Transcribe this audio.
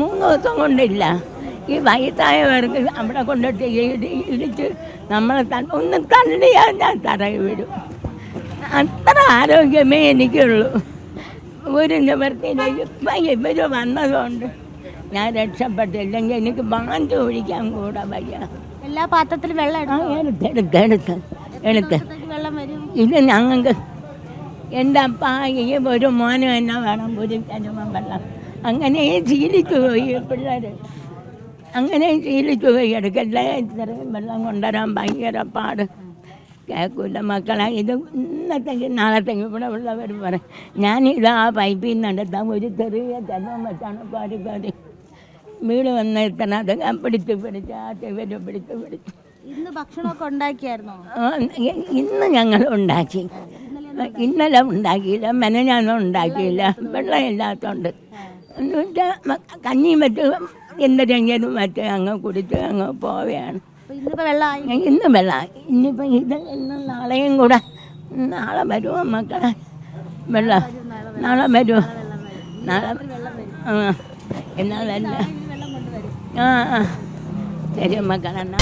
മൂന്ന് ദിവസം കൊണ്ടില്ല. ഈ വയസ്സായവർക്ക് അവിടെ കൊണ്ടിട്ട് ഇടി ഇടിച്ച് നമ്മൾ ഒന്ന് തള്ളിയാൽ ഞാൻ തറയി വിടും അത്ര ആരോഗ്യമേ എനിക്കുള്ളൂ. ഒരു നിവർത്തിയിലേക്ക് ഇപ്പം ഇവർ വന്നതുകൊണ്ട് ഞാൻ രക്ഷപ്പെട്ടില്ലെങ്കിൽ എനിക്ക് വാഞ്ചു ഒഴിക്കാൻ കൂടെ വയ്യ. എല്ലാ പാത്രത്തിലും വെള്ളം എടുത്ത്? എടുത്ത് എടുത്ത് എടുത്ത് ഇത് ഞങ്ങൾക്ക് എന്റെ അപ്പ ഈ ഒരു മോനും എന്നാ വേണം ഒരു വെള്ളം. അങ്ങനെ ശീലിച്ചു പോയി പിള്ളേർ അങ്ങനെ ശീലിച്ചു പോയി എടുക്കല്ലേ? ഇത്രയും വെള്ളം കൊണ്ടുവരാൻ ഭയങ്കര പാട്. കേൾക്കില്ല മക്കളെ. ഇത് ഇന്നത്തേക്ക് നാളത്തേക്ക് ഇവിടെ ഉള്ളവർ പറയും ഞാനിത് ആ പൈപ്പിൽ നിന്ന് എടുത്താൽ ഒരു ചെറിയ ജലം വെച്ചാണ് പാടി പാടി. വീട് വന്ന് എത്തണം അത് പിടിച്ച് പിടിച്ച് ആ ചെവര് പിടിച്ച് പിടിച്ച്. ഇന്ന് ഭക്ഷണമൊക്കെ ഉണ്ടാക്കിയായിരുന്നോ? ഇന്ന് ഞങ്ങൾ ഉണ്ടാക്കി. ഇന്നലെ ഉണ്ടാക്കിയില്ല മെനഞ്ഞാന്നും ഉണ്ടാക്കിയില്ല. വെള്ളമില്ലാത്തതുകൊണ്ട് എന്ന് വെച്ചാൽ കഞ്ഞിയും വെച്ച് എന്തെങ്കിലും വെച്ച് അങ്ങ് കുടിച്ച് അങ്ങ് പോവുകയാണ്. അപ്പൊ ഇന്നിപ്പോ വെള്ളമായി? ഇന്ന് വെള്ളം ഇനിയിപ്പോൾ ഇത് ഇന്ന് നാളെയും കൂടെ നാളെ വരുമോ മക്കളെ. വെള്ളം നാളെ വരുമോ നാളെ ആ വെള്ളം ആ ആ. ശരി മക്കളെന്നാ